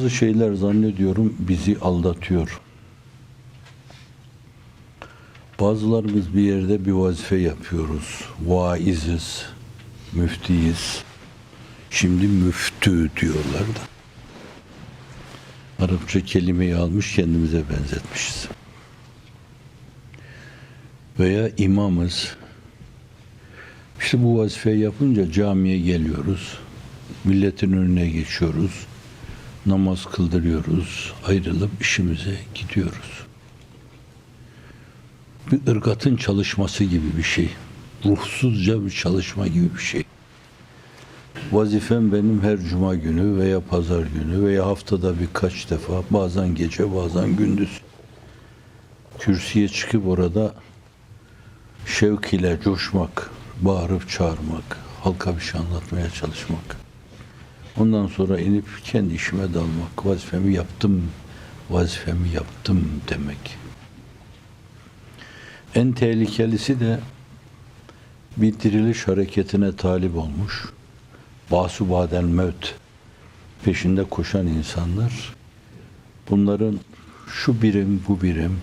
Bazı şeyler zannediyorum bizi aldatıyor. Bazılarımız bir yerde bir vazife yapıyoruz. Vaiziz, müftiyiz. Şimdi müftü diyorlar da. Arapça kelimeyi almış kendimize benzetmişiz. Veya imamız. İşte bu vazifeyi yapınca camiye geliyoruz. Milletin önüne geçiyoruz. Namaz kıldırıyoruz. Ayrılıp işimize gidiyoruz. Bir ırgatın çalışması gibi bir şey. Ruhsuzca bir çalışma gibi bir şey. Vazifem benim her cuma günü veya pazar günü veya haftada birkaç defa bazen gece bazen gündüz kürsüye çıkıp orada şevk ile coşmak, bağırıp çağırmak, halka bir şey anlatmaya çalışmak. Ondan sonra inip kendi işime dalmak, vazifemi yaptım, vazifemi yaptım demek. En tehlikelisi de bir diriliş hareketine talip olmuş, basu badel mevt peşinde koşan insanlar, bunların şu birim, bu birim,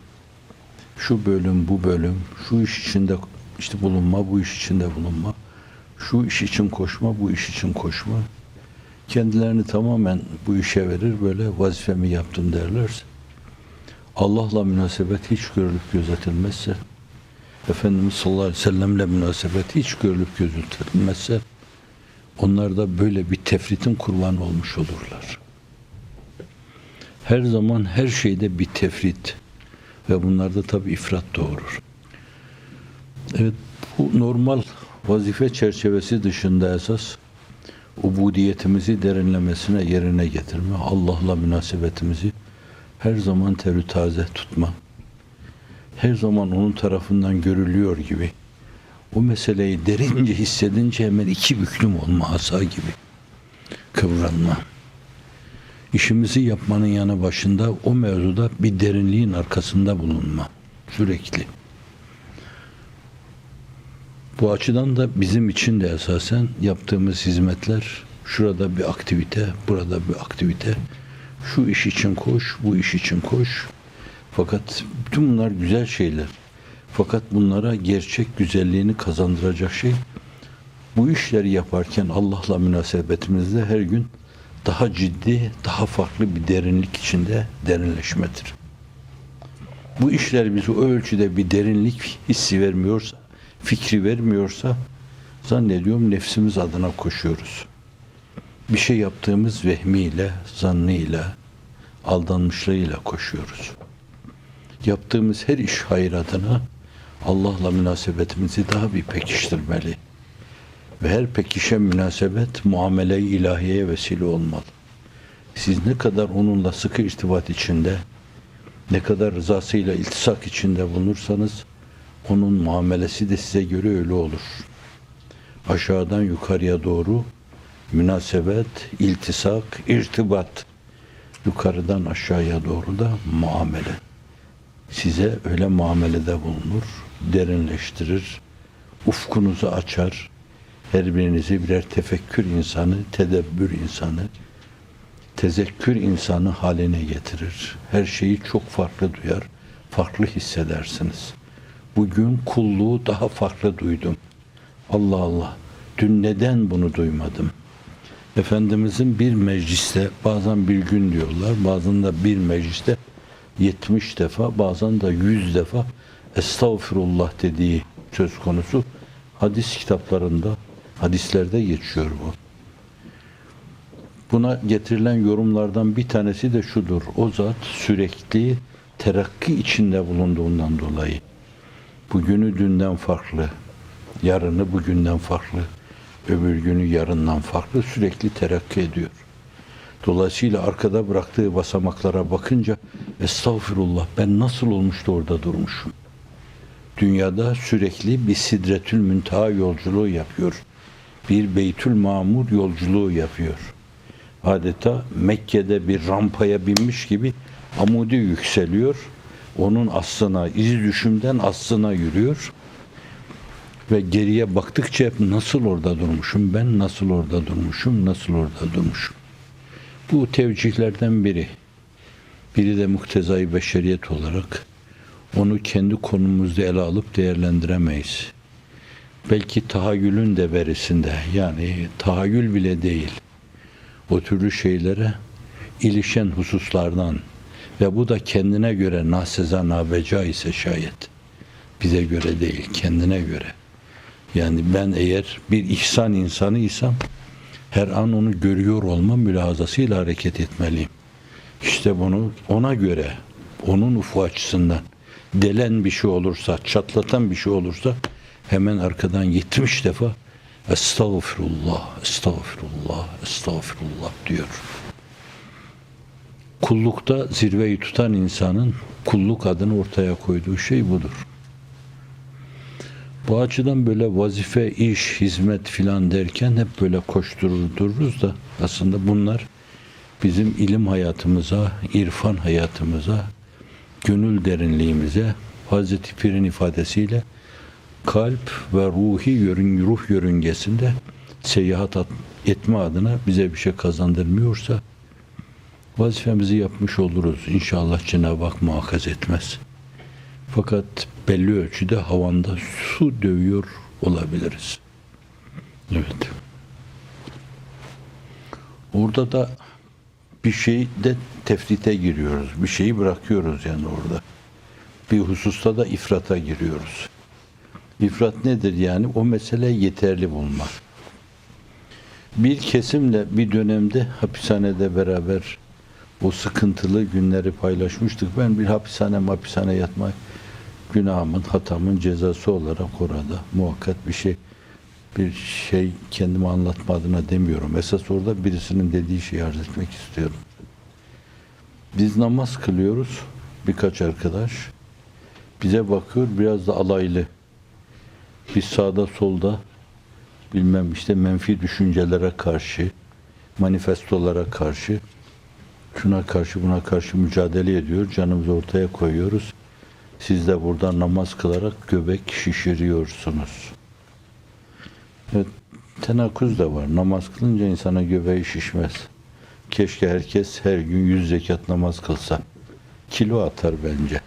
şu bölüm, bu bölüm, şu iş içinde işte bulunma, bu iş içinde bulunma, şu iş için koşma, bu iş için koşma. Kendilerini tamamen bu işe verir, böyle vazifemi yaptım derlerse, Allah'la münasebet hiç görülüp gözetilmezse, Efendimiz sallallahu aleyhi ve sellemle münasebet hiç görülüp gözetilmezse, onlar da böyle bir tefritin kurbanı olmuş olurlar. Her zaman her şeyde bir tefrit ve bunlarda tabi ifrat doğurur. Evet bu normal vazife çerçevesi dışında esas ubudiyetimizi derinlemesine yerine getirme, Allah'la münasebetimizi her zaman terü taze tutma, her zaman onun tarafından görülüyor gibi o meseleyi derince hissedince hemen iki büklüm olma asa gibi kıvranma. İşimizi yapmanın yanı başında o mevzuda bir derinliğin arkasında bulunma sürekli. Bu açıdan da bizim için de esasen yaptığımız hizmetler şurada bir aktivite, burada bir aktivite. Şu iş için koş, bu iş için koş. Fakat bütün bunlar güzel şeyler. Fakat bunlara gerçek güzelliğini kazandıracak şey bu işleri yaparken Allah'la münasebetimizde her gün daha ciddi, daha farklı bir derinlik içinde derinleşmedir. Bu işler bize o ölçüde bir derinlik hissi vermiyorsa, fikri vermiyorsa zannediyorum nefsimiz adına koşuyoruz. Bir şey yaptığımız vehmiyle, zannıyla, aldanmışlığıyla koşuyoruz. Yaptığımız her iş hayır adına Allah'la münasebetimizi daha bir pekiştirmeli. Ve her pekişen münasebet muamele-i ilahiyeye vesile olmalı. Siz ne kadar onunla sıkı irtibat içinde, ne kadar rızasıyla iltisak içinde bulunursanız, onun muamelesi de size göre öyle olur. Aşağıdan yukarıya doğru münasebet, iltisak, irtibat. Yukarıdan aşağıya doğru da muamele. Size öyle muamelede bulunur, derinleştirir, ufkunuzu açar, her birinizi birer tefekkür insanı, tedebbür insanı, tezekkür insanı haline getirir. Her şeyi çok farklı duyar, farklı hissedersiniz. Bugün kulluğu daha farklı duydum. Allah Allah, dün neden bunu duymadım? Efendimizin bir mecliste, bazen bir gün diyorlar, bazen de bir mecliste 70 defa, bazen de 100 defa estağfirullah dediği söz konusu hadis kitaplarında, hadislerde geçiyor bu. Buna getirilen yorumlardan bir tanesi de şudur. O zat sürekli terakki içinde bulunduğundan dolayı bugünü dünden farklı, yarını bugünden farklı, öbür günü yarından farklı sürekli terakki ediyor. Dolayısıyla arkada bıraktığı basamaklara bakınca estağfirullah ben nasıl olmuş da orada durmuşum. Dünyada sürekli bir sidretül müntaha yolculuğu yapıyor. Bir beytül mamur yolculuğu yapıyor. Adeta Mekke'de bir rampaya binmiş gibi amudi yükseliyor. Onun aslına, iz düşümden aslına yürüyor. Ve geriye baktıkça hep nasıl orada durmuşum, ben nasıl orada durmuşum, nasıl orada durmuşum. Bu tevcihlerden biri. Biri de muktezai beşeriyet olarak onu kendi konumuzda ele alıp değerlendiremeyiz. Belki tahayyülün de verisinde yani tahayyül bile değil. O türlü şeylere ilişen hususlardan ve bu da kendine göre naseza nabeca ise şayet bize göre değil kendine göre. Yani ben eğer bir ihsan insanıysam her an onu görüyor olma mülahazasıyla hareket etmeliyim. İşte bunu ona göre, onun ufu açısından delen bir şey olursa, çatlatan bir şey olursa hemen arkadan 70 defa Estağfirullah, estağfirullah, estağfirullah diyor. Kullukta zirveyi tutan insanın kulluk adını ortaya koyduğu şey budur. Bu açıdan böyle vazife, iş, hizmet filan derken hep böyle koşturur dururuz da aslında bunlar bizim ilim hayatımıza, irfan hayatımıza, gönül derinliğimize, Hazreti Pir'in ifadesiyle kalp ve ruhi yörün, ruh yörüngesinde seyahat at- etme adına bize bir şey kazandırmıyorsa vazifemizi yapmış oluruz. İnşallah Cenab-ı Hak muhakkaz etmez. Fakat belli ölçüde havanda su dövüyor olabiliriz. Evet. Orada da bir şeyde tefrite giriyoruz. Bir şeyi bırakıyoruz yani orada. Bir hususta da ifrata giriyoruz. İfrat nedir yani? O mesele yeterli bulma. Bir kesimle bir dönemde hapishanede beraber o sıkıntılı günleri paylaşmıştık. Ben bir hapishane hapishane yatmak günahımın, hatamın cezası olarak orada muhakkak bir şey bir şey kendime anlatma adına demiyorum. Esas orada birisinin dediği şeyi arz etmek istiyorum. Biz namaz kılıyoruz. Birkaç arkadaş. Bize bakıyor biraz da alaylı. Biz sağda solda bilmem işte menfi düşüncelere karşı, manifestolara karşı, şuna karşı buna karşı mücadele ediyor. Canımızı ortaya koyuyoruz. Siz de burada namaz kılarak göbek şişiriyorsunuz. Evet, tenakuz da var. Namaz kılınca insana göbeği şişmez. Keşke herkes her gün yüz zekat namaz kılsa. Kilo atar bence.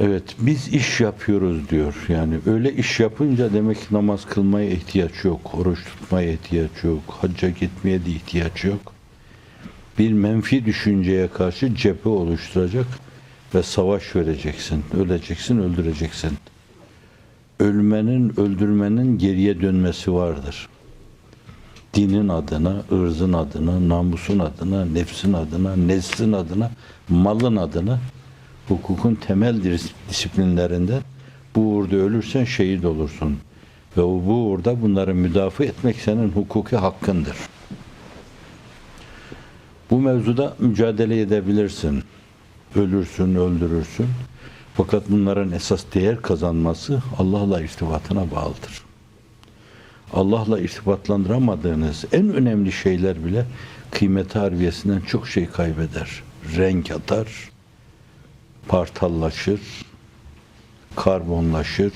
Evet, biz iş yapıyoruz diyor. Yani öyle iş yapınca demek ki namaz kılmaya ihtiyaç yok, oruç tutmaya ihtiyaç yok, hacca gitmeye de ihtiyaç yok. Bir menfi düşünceye karşı cephe oluşturacak ve savaş vereceksin. Öleceksin, öldüreceksin. Ölmenin, öldürmenin geriye dönmesi vardır. Dinin adına, ırzın adına, namusun adına, nefsin adına, neslin adına, malın adına hukukun temel dis- disiplinlerinden bu uğurda ölürsen şehit olursun. Ve bu uğurda bunları müdafaa etmek senin hukuki hakkındır. Bu mevzuda mücadele edebilirsin. Ölürsün, öldürürsün. Fakat bunların esas değer kazanması Allah'la irtibatına bağlıdır. Allah'la irtibatlandıramadığınız en önemli şeyler bile kıymet harbiyesinden çok şey kaybeder. Renk atar, partallaşır, karbonlaşır,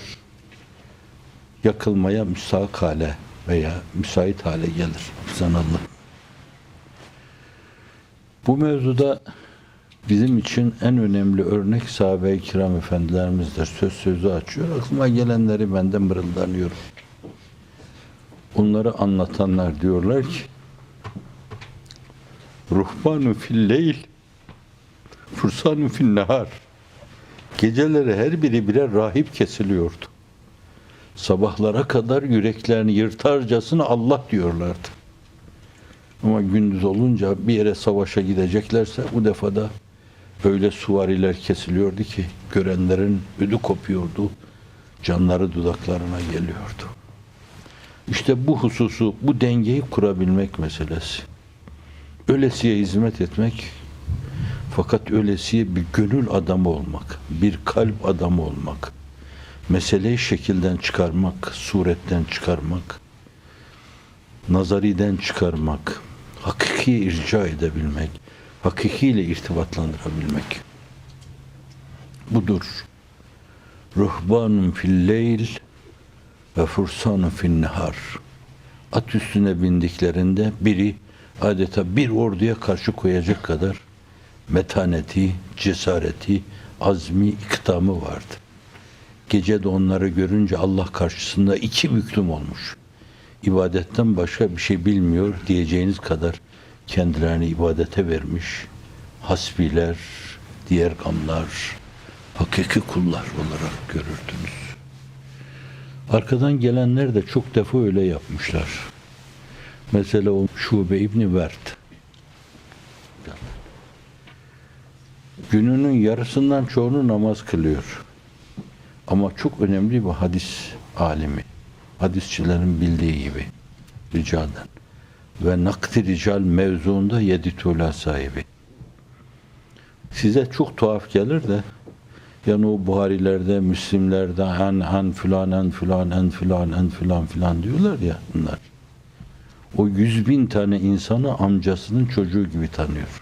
yakılmaya müsait hale veya müsait hale gelir. Sanallah. Bu mevzuda bizim için en önemli örnek sahabe-i kiram efendilerimizdir. Söz sözü açıyor. Aklıma gelenleri benden mırıldanıyorum. Onları anlatanlar diyorlar ki Ruhbanu fil leyl Fursanu fil nehar Geceleri her biri birer rahip kesiliyordu. Sabahlara kadar yüreklerini yırtarcasına Allah diyorlardı. Ama gündüz olunca bir yere savaşa gideceklerse bu defa da öyle suvariler kesiliyordu ki görenlerin ödü kopuyordu. Canları dudaklarına geliyordu. İşte bu hususu, bu dengeyi kurabilmek meselesi. Ölesiye hizmet etmek fakat ölesiye bir gönül adamı olmak, bir kalp adamı olmak, meseleyi şekilden çıkarmak, suretten çıkarmak, nazariden çıkarmak, hakiki irca edebilmek, hakikiyle irtibatlandırabilmek. Budur. Ruhbanun fil leyl ve fursanun fil nehar. at üstüne bindiklerinde biri adeta bir orduya karşı koyacak kadar metaneti, cesareti, azmi, ikdamı vardı. Gece de onları görünce Allah karşısında iki büklüm olmuş. İbadetten başka bir şey bilmiyor diyeceğiniz kadar kendilerini ibadete vermiş. Hasbiler, diğer gamlar, hakiki kullar olarak görürdünüz. Arkadan gelenler de çok defa öyle yapmışlar. Mesela o Şube İbni Vert. Gününün yarısından çoğunu namaz kılıyor. Ama çok önemli bir hadis alimi. Hadisçilerin bildiği gibi. Ricalden. Ve nakdi rical mevzuunda yedi tuğla sahibi. Size çok tuhaf gelir de yani o Buharilerde, Müslimlerde an an filan en filan en filan en filan filan diyorlar ya bunlar. O yüz bin tane insanı amcasının çocuğu gibi tanıyor.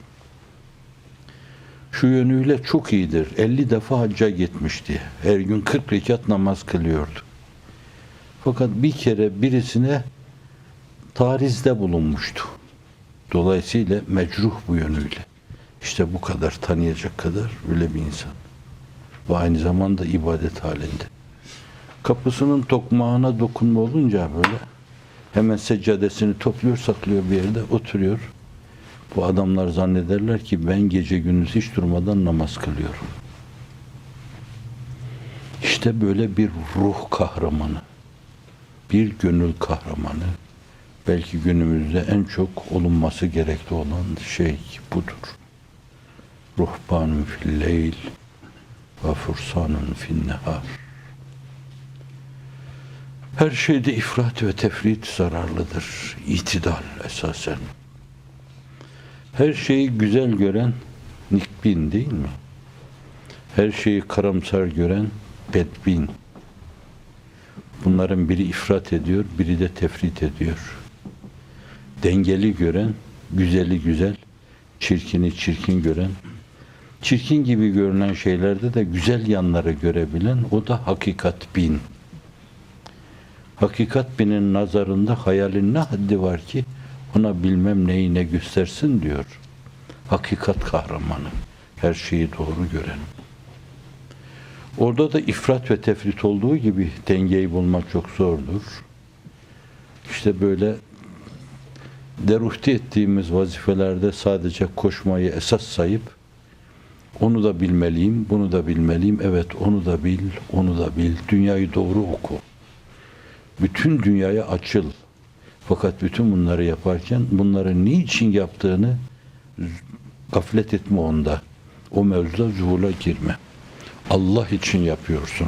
Şu yönüyle çok iyidir. 50 defa hacca gitmişti. Her gün 40 rekat namaz kılıyordu. Fakat bir kere birisine tarizde bulunmuştu. Dolayısıyla mecruh bu yönüyle. İşte bu kadar tanıyacak kadar öyle bir insan. Ve aynı zamanda ibadet halinde. Kapısının tokmağına dokunma olunca böyle hemen seccadesini topluyor, saklıyor bir yerde, oturuyor. Bu adamlar zannederler ki ben gece gündüz hiç durmadan namaz kılıyorum. İşte böyle bir ruh kahramanı, bir gönül kahramanı, belki günümüzde en çok olunması gerekli olan şey budur. Ruhbanun fil leyl ve fursanun fin nehar. Her şeyde ifrat ve tefrit zararlıdır. İtidal esasen. Her şeyi güzel gören nikbin değil mi? Her şeyi karamsar gören bedbin. Bunların biri ifrat ediyor, biri de tefrit ediyor. Dengeli gören, güzeli güzel, çirkini çirkin gören, çirkin gibi görünen şeylerde de güzel yanları görebilen o da hakikat bin. Hakikat binin nazarında hayalin ne haddi var ki ona bilmem neyi ne göstersin diyor. Hakikat kahramanı. Her şeyi doğru gören. Orada da ifrat ve tefrit olduğu gibi dengeyi bulmak çok zordur. İşte böyle deruhti ettiğimiz vazifelerde sadece koşmayı esas sayıp onu da bilmeliyim, bunu da bilmeliyim. Evet onu da bil, onu da bil. Dünyayı doğru oku. Bütün dünyaya açıl. Fakat bütün bunları yaparken bunları niçin yaptığını gaflet etme onda. O mevzuda zuhula girme. Allah için yapıyorsun.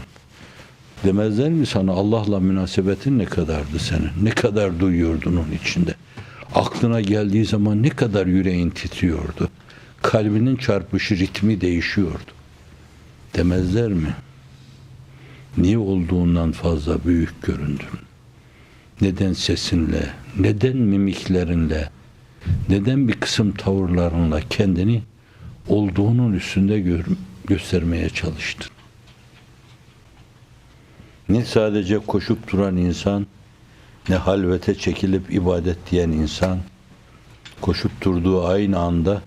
Demezler mi sana Allah'la münasebetin ne kadardı senin? Ne kadar duyuyordun onun içinde? Aklına geldiği zaman ne kadar yüreğin titriyordu? Kalbinin çarpışı ritmi değişiyordu. Demezler mi? Niye olduğundan fazla büyük göründün? Neden sesinle, neden mimiklerinle, neden bir kısım tavırlarınla kendini olduğunun üstünde gör, göstermeye çalıştın? Ne sadece koşup duran insan, ne halvete çekilip ibadet diyen insan, koşup durduğu aynı anda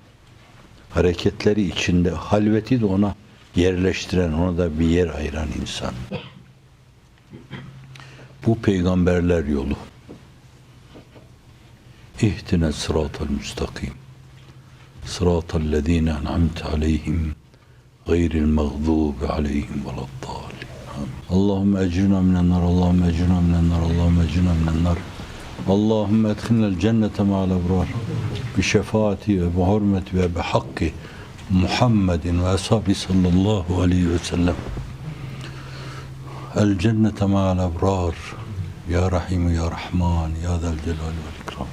hareketleri içinde halveti de ona yerleştiren, ona da bir yer ayıran insan. Bu peygamberler yolu. İhtine sıratal müstakim. Sıratal lezine en'amte aleyhim gayril mağdubi aleyhim veladdallin. Allahümme ecrina minennar, Allahümme ecrina minennar, Allahümme ecrina minennar. Allahümme edkhilnel cennete ma'al ebrar. Bi şefaati ve bi hurmeti ve bi hakki Muhammedin ve ashabi sallallahu aleyhi ve sellem. El cennete ma'al ebrar. Ya Rahim ya Rahman ya Zel Celal ve İkram.